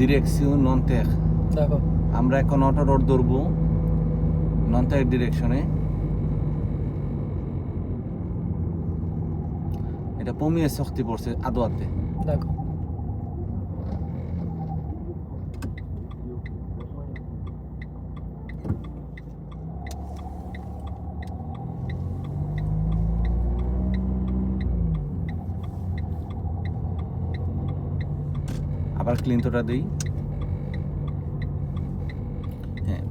Direction নন্তেক দেখো। আমরা এখন অটো রোড ধরবো নন্তেক ডিরেকশনে এটা পমিয়ে শক্তি পড়ছে আদোয়াতে। দেখো। আবার ক্লিনতোটা দিই। হ্যাঁ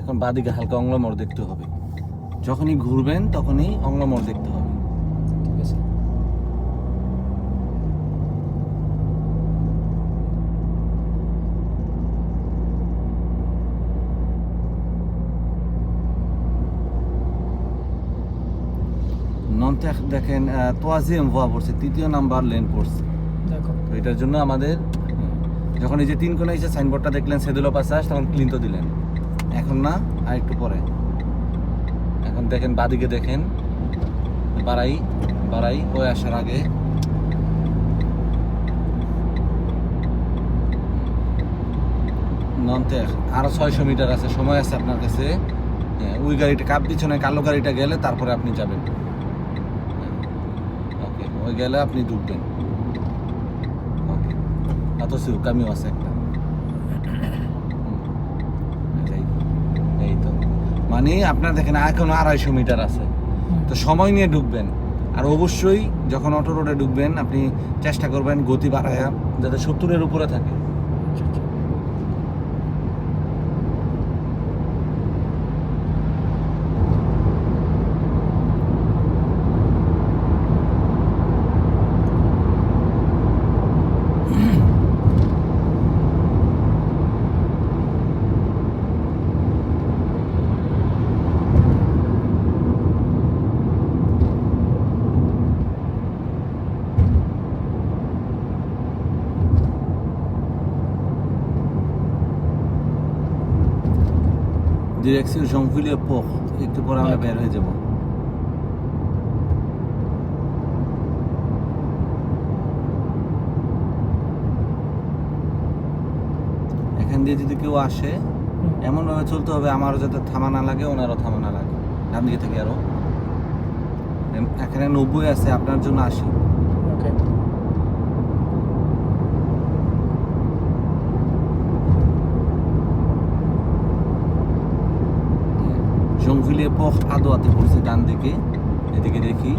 এখন বাদিকে হালকা অংলমর দেখতে হবে। যখনই ঘুরবেন তখনই অংলমর দেখতে হবে। ঠিক আছে। দেখেন তোয়াজিএম ভুয়া পড়ছে তৃতীয় নাম্বার লেন পড়ছে। দেখো। এটার জন্য আমাদের যখন এই যে তিন কোণে এসে সাইনবোর্ডটা দেখলেন সেদুলো পাশাস তখন ক্লিন তো দিলেন। এখন না আর একটু পরে। এখন দেখেন বাদিকে দেখেন। বাড়াই বাড়াই ওই আসার আগে। নন্তেখ আরও ছয়শো মিটার আছে সময় আছে আপনার কাছে। হ্যাঁ, ওই গাড়িটা কাপ পিছনে কালো গাড়িটা গেলে তারপরে আপনি যাবেন। ওকে ওই গেলে আপনি ঢুকবেন। সিউ কামিও আছে একটা। এই তো। মানে আপনার দেখেন এখন আড়াইশো মিটার আছে। তো সময় নিয়ে ঢুকবেন। আর অবশ্যই যখন অটো রোডে ঢুকবেন, আপনি চেষ্টা করবেন গতি বাড়ায়, যাতে সত্তরের উপরে থাকে। ডিরেকশন পোক একটু পরে আমরা বের হয়ে যাব। এখান দিয়ে যদি কেউ আসে এমনভাবে চলতে হবে আমারও যাতে থামা না লাগে ওনারও থামা না লাগে। ডান দিকে থেকে আরও। এখানে নব্বই আছে আপনার জন্য আশি ওকে জংফিলে পোক আদোয়াতে পড়ছে ডান দিকে। এদিকে দেখি।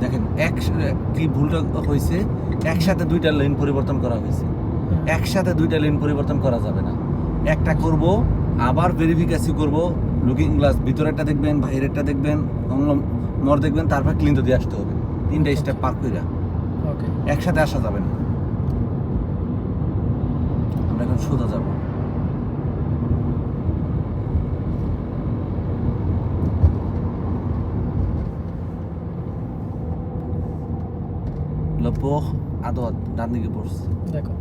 দেখেন এক কি ভুলটা হয়েছে? একসাথে দুইটা লেন পরিবর্তন করা হয়েছে। একসাথে দুইটা লেন পরিবর্তন করা যাবে না। একটা করব আবার ভেরিফিকেশন করব। লুকিং গ্লাস ভিতরেরটা দেখবেন বাইরেরটা দেখবেন অঙ্গল মর দেখবেন তারপর ক্লিন দিয়ে আসতে হবে। তিনটা স্টেপ পার কইরা। ওকে একসাথে আসা যাবে না। আমরা এখন সোজা যাব। লপোখ আদত ডান দিকে পড়ছে। দেখো।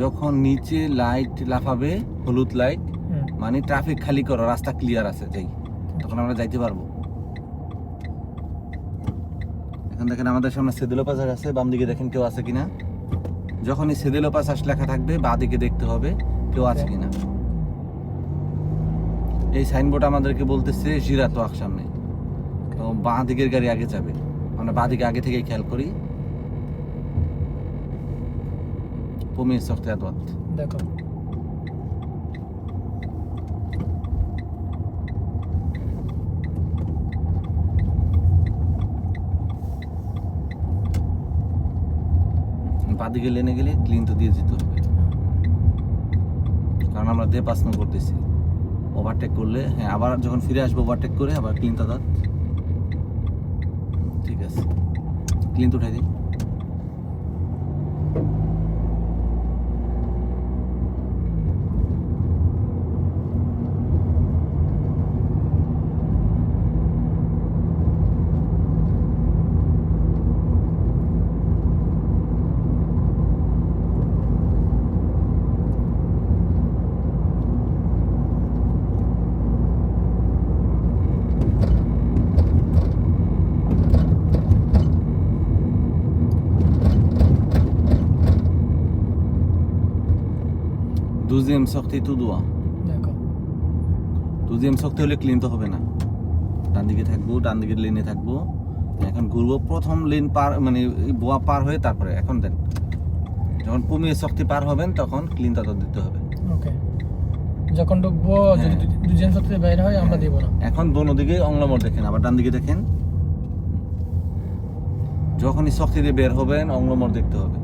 যখন নিচে লাইট লাফাবে হলুদ লাইট মানে ট্রাফিক খালি করো রাস্তা ক্লিয়ার আছে যাই। তখন আমরা যাইতে পারব। এখন দেখেন আমাদের সামনে সেদিলো পাস আছে বাম দিকে দেখেন কেউ আছে কিনা। যখন এই সেদিলো পাস লেখা থাকবে বা দিকে দেখতে হবে কেউ আছে কিনা। এই সাইনবোর্ড আমাদেরকে বলতেছে জিরাতো আখ সামনে। তো বাঁ দিকের গাড়ি আগে যাবে। আমরা বাঁ দিকে আগে থেকেই খেয়াল করি। পমিয়ে সখতে আদওয়াত দেখো বাদিকে লেনে গেলে ক্লিন তো দিয়ে যেতে হবে কারণ আমরা দে পাস করতেছি ওভারটেক করলে হ্যাঁ আবার যখন ফিরে আসব ওভারটেক করে আবার ক্লিন দাঁত ঠিক আছে ক্লিন তো উঠাই দিই দুজিএম শক্তি তুদুয়া দেখো। দুজিএম শক্তি হলে ক্লিন তো হবে না। ডান দিকে থাকব ডান দিকের লেনে থাকব। এখন ঘুরবো প্রথম লেন পার মানে বোয়া পার হয়ে তারপরে এখন দেন। যখন পুমিয়ে শক্তি পার হবেন তখন ক্লিন তত দিতে হবে। ওকে যখন ঢুকবো যদি হ্যাঁ। দুজন সত্যি বাইর হয় আমরা দিব না। এখন দোনো দিকে অংলমর দেখেন আবার ডান দিকে দেখেন। যখনই শক্তি দিয়ে বের হবেন অংলমর দেখতে হবে।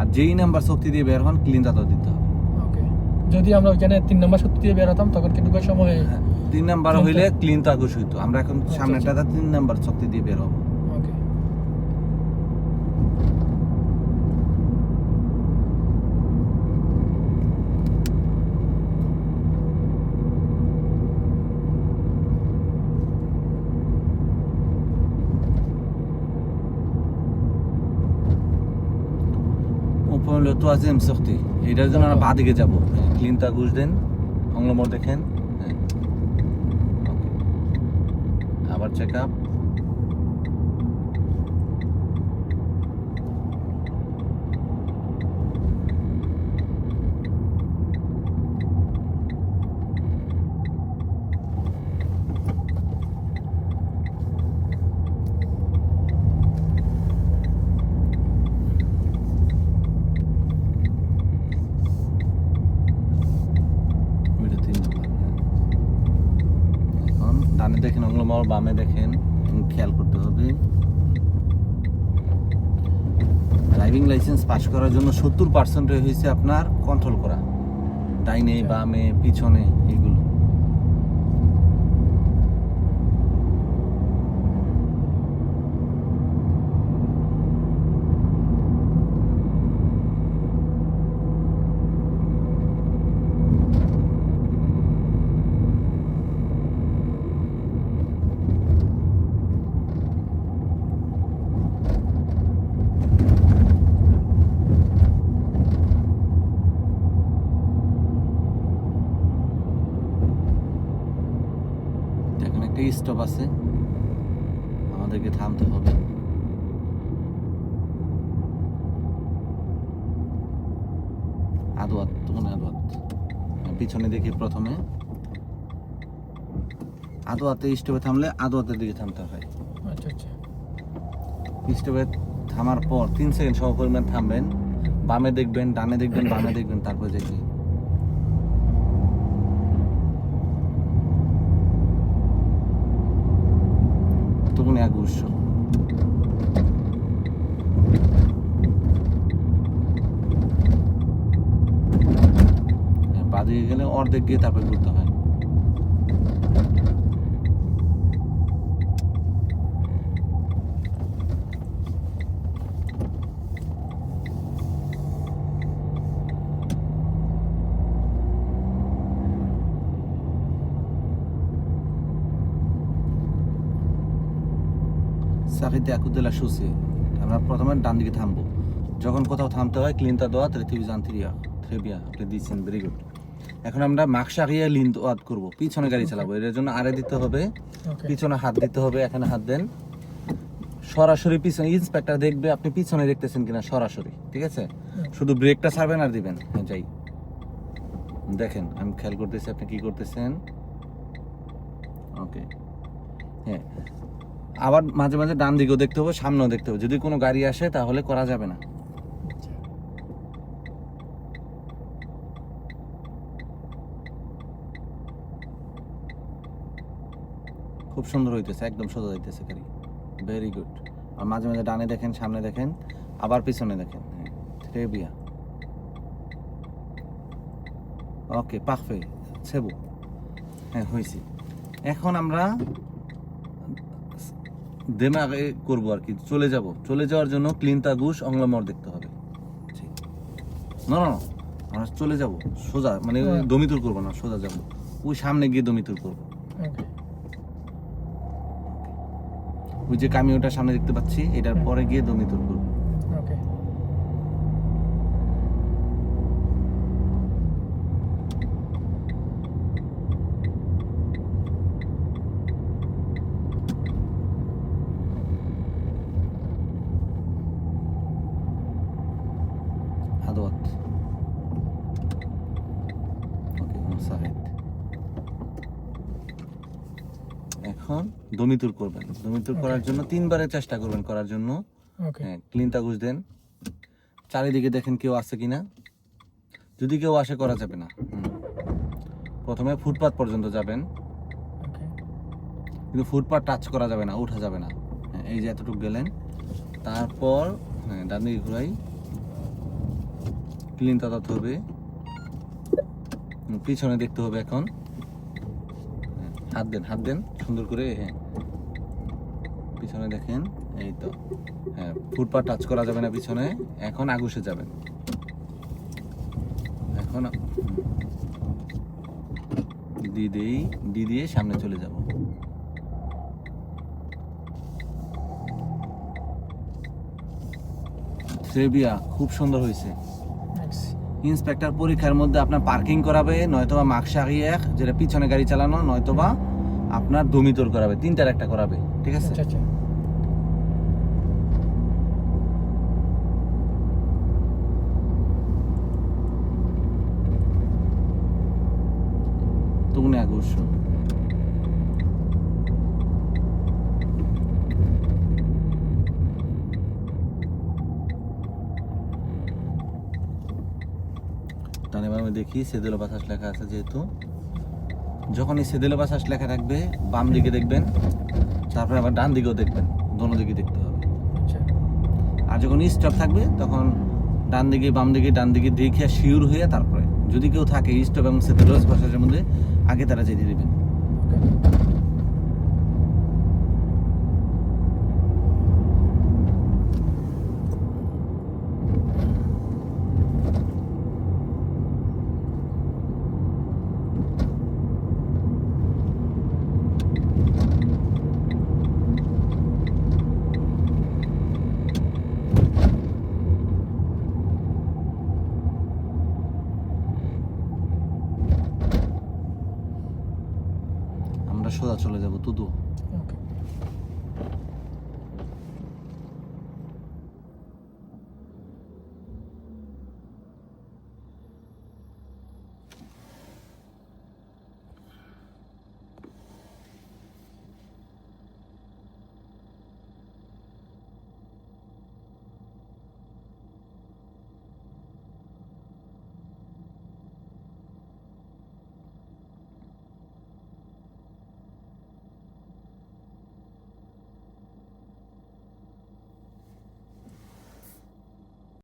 আর যেই নাম্বার শক্তি দিয়ে বের হন ক্লিন তত দিতে হবে। যদি আমরা ওইখানে তিন নম্বর সত্যি দিয়ে বেরোতাম তখন কিন্তু ঢুকার সময় হ্যাঁ, তিন নাম্বার হইলে ক্লিন তো আগুস হইতো আমরা এখন সামনেটা সামনেটাতে তিন নাম্বার শক্তি দিয়ে বের হব। ওকে তো আজ এম শক্তি। এটার জন্য আমরা বা দিকে যাব। ক্লিন তা ঘুষ দেন অংলমর দেখেন। হ্যাঁ। আবার চেক আপ ওইটা তিন নম্বর হ্যাঁ। এখন ডানে অংলমর বামে দেখেন খেয়াল করতে হবে ড্রাইভিং লাইসেন্স পাস করার জন্য সত্তর পার্সেন্ট হয়েছে আপনার কন্ট্রোল করা ডাইনে আচ্ছা। বামে পিছনে এগুলো এখন একটা স্টপ আছে। আমাদেরকে থামতে হবে। আদোয়াত তখন আদোয়াত পিছনে দেখি প্রথমে। আদোয়াতে স্টপে থামলে আদোয়াতের দিকে থামতে হয়। আচ্ছা আচ্ছা। স্টপে থামার পর তিন সেকেন্ড সহ পরিমাণ থামবেন। বামে দেখবেন ডানে দেখবেন বামে দেখবেন তারপর দেখি এক উৎস বাদিকে গেলে অর্ধেক গিয়ে তারপরে ঘুরতে হয়। সাকিতে আকুদুল্লাহ সুসে আমরা প্রথমে ডান দিকে থামবো। যখন কোথাও থামতে হয় ক্লিনটা দেওয়া ত্রেথিবিজান থ্রিয়া থ্রেবিয়া আপনি দিচ্ছেন ভেরি গুড এখন আমরা মাস্ক গিয়ে লিন ওয়াদ করব। পিছনে গাড়ি চালাবো। এর জন্য আরে দিতে হবে পিছনে হাত দিতে হবে এখানে হাত দেন। সরাসরি পিছনে ইন্সপেক্টর দেখবে আপনি পিছনে দেখতেছেন কিনা সরাসরি ঠিক আছে? শুধু ব্রেকটা ছাড়বেন আর দিবেন। হ্যাঁ যাই। দেখেন আমি খেয়াল করতেছি আপনি কি করতেছেন। ওকে হ্যাঁ। আবার মাঝে মাঝে ডান দিকেও দেখতে হবে, সামনেও দেখতে হবে। যদি কোনো গাড়ি আসে, তাহলে করা যাবে না। খুব সুন্দর হইতেছে, একদম সোজা হইতেছে গাড়ি। ভেরি গুড আর মাঝে মাঝে ডানে দেখেন, সামনে দেখেন, আবার পিছনে দেখেন। হ্যাঁ ওকে পারফে সেবু হ্যাঁ হয়েছে এখন আমরা দেমাগে করব আর কি চলে যাব। চলে যাওয়ার জন্য ক্লিনতা ঘুষ অংলামর দেখতে হবে। না না আমরা চলে যাব সোজা মানে হ্যাঁ। দমিতুর করব না সোজা যাব। ওই সামনে গিয়ে দমিতুর করব। ওই যে কামিওটা সামনে দেখতে পাচ্ছি এটার পরে গিয়ে দমিতুর করব। সাফেদ এখন দমিতুর করবেন। দমিতুর করার জন্য তিনবারের চেষ্টা করবেন করার জন্য। হ্যাঁ ক্লিন তাগুজ দেন। চারিদিকে দেখেন কেউ আছে কিনা। যদি কেউ আসে করা যাবে না। প্রথমে ফুটপাত পর্যন্ত যাবেন। কিন্তু ফুটপাত টাচ করা যাবে না ওঠা যাবে না। হ্যাঁ, এই যে এতটুকু গেলেন। তারপর হ্যাঁ ডান দিকে ঘুরাই। ক্লিন তাতাতে হবে। পিছনে দেখতে হবে এখন। হাত দেন হাত দেন, সুন্দর করে হ্যাঁ। পিছনে দেখেন, এই তো। হ্যাঁ ফুটপাত টাচ করা যাবে না পিছনে, এখন আগুসে যাবেন। এখন দি দেই, দি দিয়ে সামনে চলে যাব। সেবিয়া খুব সুন্দর হয়েছে। ইন্সপেক্টর পরীক্ষার মধ্যে আপনার পার্কিং করাবে নয়তোবা মাস্ক সারিয়ে যেটা পিছনে গাড়ি চালানো নয়তোবা আপনার দমিতর করাবে তিনটার একটা করাবে ঠিক আছে? আচ্ছা আচ্ছা। তুমি আগুস আমি দেখি সেদুলা বাতাস লেখা আছে যেহেতু। যখন এই সেদুল বাতাস লেখা থাকবে বাম দিকে দেখবেন তারপরে আবার ডান দিকেও দেখবেন দোনো দিকে দেখতে হবে। আচ্ছা। আর যখন স্টপ থাকবে তখন ডান দিকে বাম দিকে ডান দিকে দেখে শিওর হয়ে তারপরে যদি কেউ থাকে স্টপ এবং সেদুল বাতাসের মধ্যে আগে তারা যেতে দেবেন। চলে যাব তুদু।